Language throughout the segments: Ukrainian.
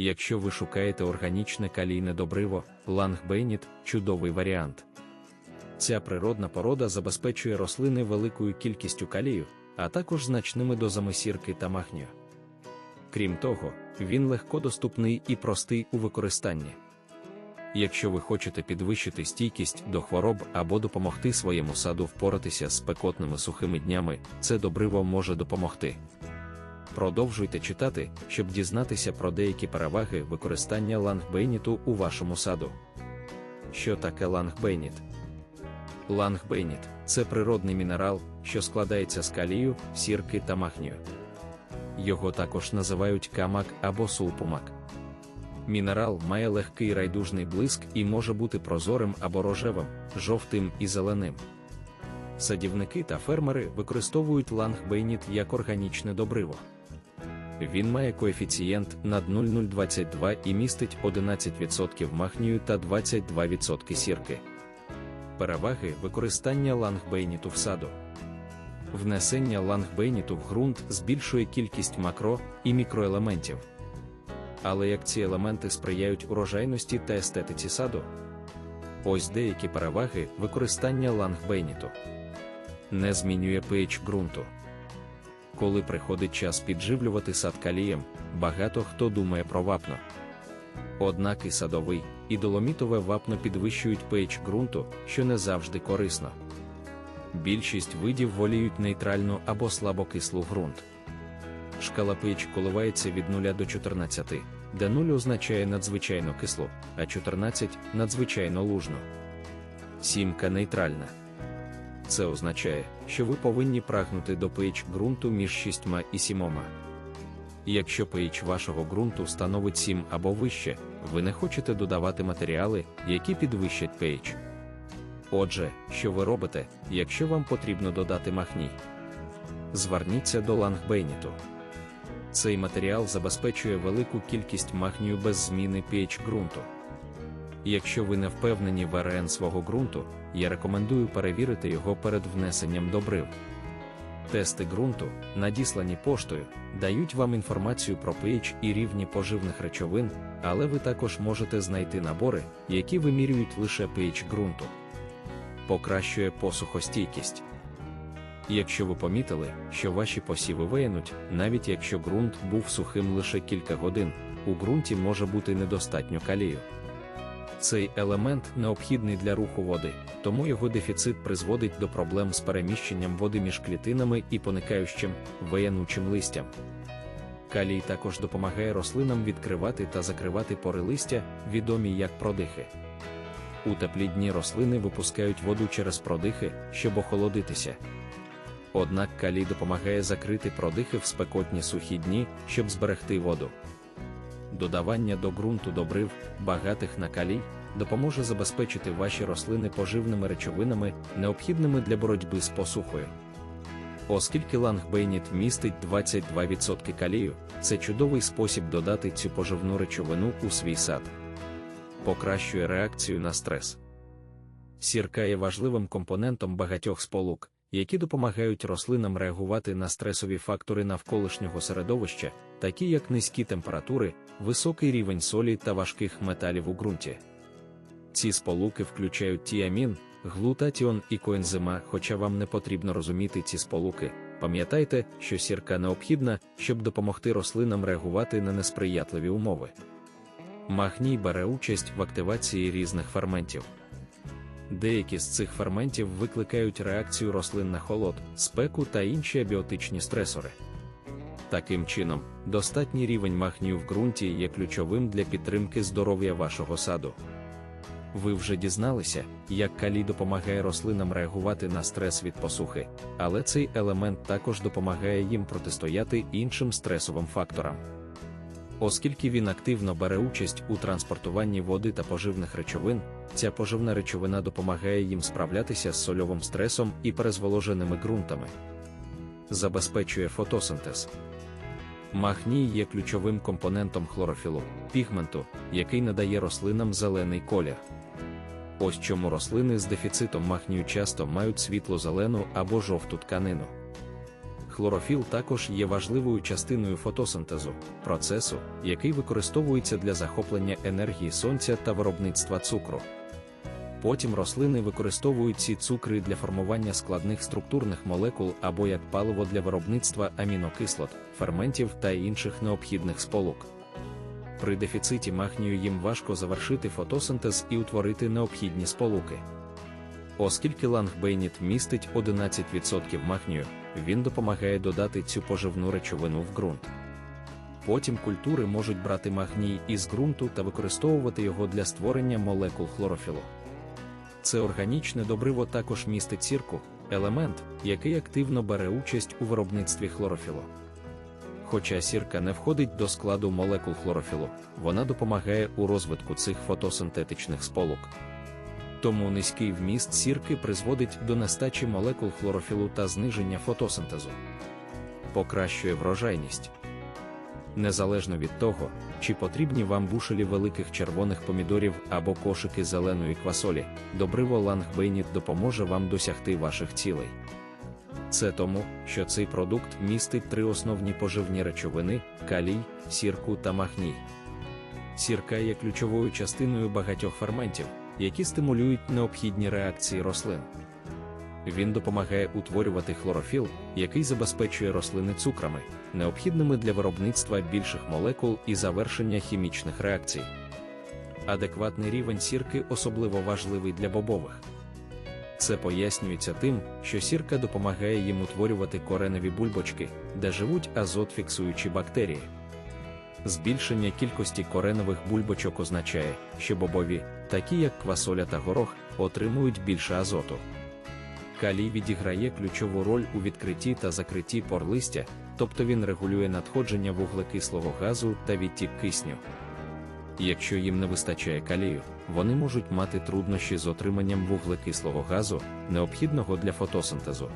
Якщо ви шукаєте органічне калійне добриво, лангбейніт чудовий варіант. Ця природна порода забезпечує рослини великою кількістю калію, а також значними дозами сірки та магнію. Крім того, він легкодоступний і простий у використанні. Якщо ви хочете підвищити стійкість до хвороб або допомогти своєму саду впоратися з спекотними сухими днями, це добриво може допомогти. Продовжуйте читати, щоб дізнатися про деякі переваги використання лангбейніту у вашому саду. Що таке лангбейніт? Лангбейніт це природний мінерал, що складається з калію, сірки та магнію. Його також називають камак або сулпумак. Мінерал має легкий райдужний блиск і може бути прозорим або рожевим, жовтим і зеленим. Садівники та фермери використовують лангбейніт як органічне добриво. Він має коефіцієнт над 0,022 і містить 11% магнію та 22% сірки. Переваги використання лангбейніту в саду. Внесення лангбейніту в ґрунт збільшує кількість макро і мікроелементів. Але як ці елементи сприяють урожайності та естетиці саду? Ось деякі переваги використання лангбейніту. Не змінює pH ґрунту. Коли приходить час підживлювати сад калієм, багато хто думає про вапно. Однак і садовий, і доломітове вапно підвищують pH ґрунту, що не завжди корисно. Більшість видів воліють нейтральну або слабокислу ґрунт. Шкала pH коливається від 0 до 14, де 0 означає надзвичайно кислу, а 14 надзвичайно лужну. Сімка нейтральна. Це означає, що ви повинні прагнути до pH ґрунту між 6 і 7. Якщо pH вашого ґрунту становить 7 або вище, ви не хочете додавати матеріали, які підвищать pH. Отже, що ви робите, якщо вам потрібно додати магній? Зверніться до лангбейніту. Цей матеріал забезпечує велику кількість магнію без зміни pH ґрунту. Якщо ви не впевнені в РН свого ґрунту, я рекомендую перевірити його перед внесенням добрив. Тести ґрунту, надіслані поштою, дають вам інформацію про pH і рівні поживних речовин, але ви також можете знайти набори, які вимірюють лише pH ґрунту. Покращує посухостійкість. Якщо ви помітили, що ваші посіви виянуть, навіть якщо ґрунт був сухим лише кілька годин, у ґрунті може бути недостатньо калію. Цей елемент необхідний для руху води, тому його дефіцит призводить до проблем з переміщенням води між клітинами і поникаючим, виянучим листям. Калій також допомагає рослинам відкривати та закривати пори листя, відомі як продихи. У теплі дні рослини випускають воду через продихи, щоб охолодитися. Однак калій допомагає закрити продихи в спекотні сухі дні, щоб зберегти воду. Додавання до ґрунту добрив, багатих на калій, допоможе забезпечити ваші рослини поживними речовинами, необхідними для боротьби з посухою. Оскільки лангбейніт містить 22% калію, це чудовий спосіб додати цю поживну речовину у свій сад. Покращує реакцію на стрес. Сірка є важливим компонентом багатьох сполук, які допомагають рослинам реагувати на стресові фактори навколишнього середовища, такі як низькі температури, високий рівень солі та важких металів у ґрунті. Ці сполуки включають тіамін, глутатіон і коензима, хоча вам не потрібно розуміти ці сполуки. Пам'ятайте, що сірка необхідна, щоб допомогти рослинам реагувати на несприятливі умови. Магній бере участь в активації різних ферментів. Деякі з цих ферментів викликають реакцію рослин на холод, спеку та інші абіотичні стресори. Таким чином, достатній рівень магнію в ґрунті є ключовим для підтримки здоров'я вашого саду. Ви вже дізналися, як калій допомагає рослинам реагувати на стрес від посухи, але цей елемент також допомагає їм протистояти іншим стресовим факторам. Оскільки він активно бере участь у транспортуванні води та поживних речовин, ця поживна речовина допомагає їм справлятися з сольовим стресом і перезволоженими ґрунтами. Забезпечує фотосинтез. Магній є ключовим компонентом хлорофілу, пігменту, який надає рослинам зелений колір. Ось чому рослини з дефіцитом магнію часто мають світло-зелену або жовту тканину. Хлорофіл також є важливою частиною фотосинтезу, процесу, який використовується для захоплення енергії сонця та виробництва цукру. Потім рослини використовують ці цукри для формування складних структурних молекул або як паливо для виробництва амінокислот, ферментів та інших необхідних сполук. При дефіциті магнію їм важко завершити фотосинтез і утворити необхідні сполуки. Оскільки лангбейніт містить 11% магнію, він допомагає додати цю поживну речовину в ґрунт. Потім культури можуть брати магній із ґрунту та використовувати його для створення молекул хлорофілу. Це органічне добриво також містить сірку, елемент, який активно бере участь у виробництві хлорофілу. Хоча сірка не входить до складу молекул хлорофілу, вона допомагає у розвитку цих фотосинтетичних сполук. Тому низький вміст сірки призводить до нестачі молекул хлорофілу та зниження фотосинтезу, покращує врожайність. Незалежно від того, чи потрібні вам бушелі великих червоних помідорів або кошики зеленої квасолі, добриво лангбейніт допоможе вам досягти ваших цілей. Це тому, що цей продукт містить три основні поживні речовини калій, сірку та магній. Сірка є ключовою частиною багатьох ферментів, які стимулюють необхідні реакції рослин. Він допомагає утворювати хлорофіл, який забезпечує рослини цукрами, необхідними для виробництва більших молекул і завершення хімічних реакцій. Адекватний рівень сірки особливо важливий для бобових. Це пояснюється тим, що сірка допомагає їм утворювати кореневі бульбочки, де живуть азот-фіксуючі бактерії. Збільшення кількості коренових бульбочок означає, що бобові, такі як квасоля та горох, отримують більше азоту. Калій відіграє ключову роль у відкритті та закритті пор листя, тобто він регулює надходження вуглекислого газу та відтік кисню. Якщо їм не вистачає калію, вони можуть мати труднощі з отриманням вуглекислого газу, необхідного для фотосинтезу.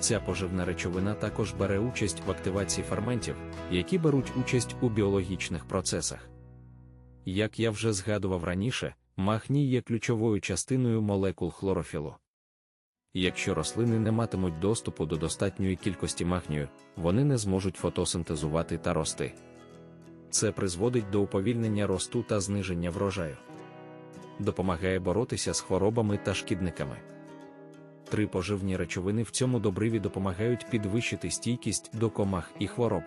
Ця поживна речовина також бере участь в активації ферментів, які беруть участь у біологічних процесах. Як я вже згадував раніше, магній є ключовою частиною молекул хлорофілу. Якщо рослини не матимуть доступу до достатньої кількості магнію, вони не зможуть фотосинтезувати та рости. Це призводить до уповільнення росту та зниження врожаю. Допомагає боротися з хворобами та шкідниками. Три поживні речовини в цьому добриві допомагають підвищити стійкість до комах і хвороб.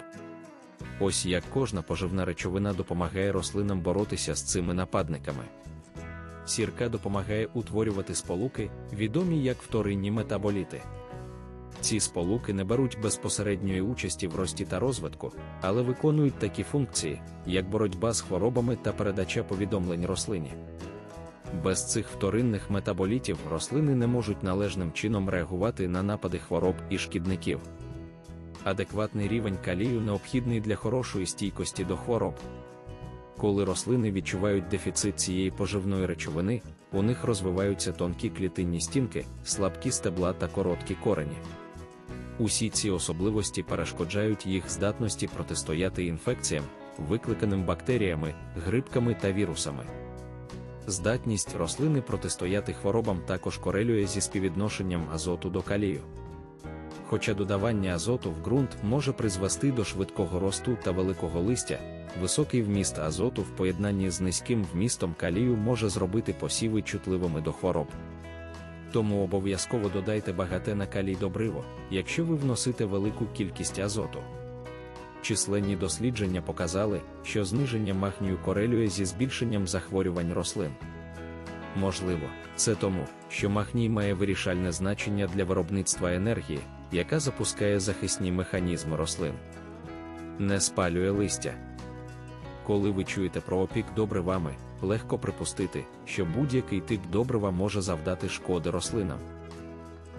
Ось як кожна поживна речовина допомагає рослинам боротися з цими нападниками. Сірка допомагає утворювати сполуки, відомі як вторинні метаболіти. Ці сполуки не беруть безпосередньої участі в рості та розвитку, але виконують такі функції, як боротьба з хворобами та передача повідомлень рослині. Без цих вторинних метаболітів рослини не можуть належним чином реагувати на напади хвороб і шкідників. Адекватний рівень калію необхідний для хорошої стійкості до хвороб. Коли рослини відчувають дефіцит цієї поживної речовини, у них розвиваються тонкі клітинні стінки, слабкі стебла та короткі корені. Усі ці особливості перешкоджають їх здатності протистояти інфекціям, викликаним бактеріями, грибками та вірусами. Здатність рослини протистояти хворобам також корелює зі співвідношенням азоту до калію. Хоча додавання азоту в ґрунт може призвести до швидкого росту та великого листя, високий вміст азоту в поєднанні з низьким вмістом калію може зробити посіви чутливими до хвороб. Тому обов'язково додайте багате на калій добриво, якщо ви вносите велику кількість азоту. Численні дослідження показали, що зниження магнію корелює зі збільшенням захворювань рослин. Можливо, це тому, що магній має вирішальне значення для виробництва енергії, яка запускає захисні механізми рослин. Не спалює листя. Коли ви чуєте про опік добривами, легко припустити, що будь-який тип добрива може завдати шкоди рослинам.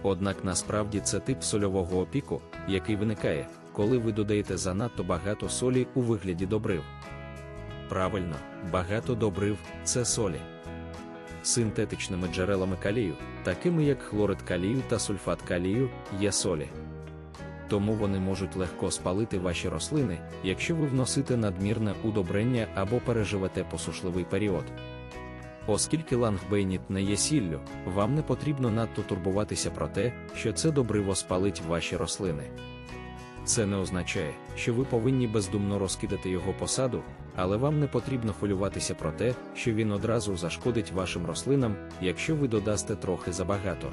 Однак насправді це тип сольового опіку, який виникає, коли ви додаєте занадто багато солі у вигляді добрив. Правильно, багато добрив це солі. Синтетичними джерелами калію, такими як хлорид калію та сульфат калію, є солі. Тому вони можуть легко спалити ваші рослини, якщо ви вносите надмірне удобрення або переживете посушливий період. Оскільки лангбейніт не є сіллю, вам не потрібно надто турбуватися про те, що це добриво спалить ваші рослини. Це не означає, що ви повинні бездумно розкидати його посаду, але вам не потрібно хвилюватися про те, що він одразу зашкодить вашим рослинам, якщо ви додасте трохи забагато.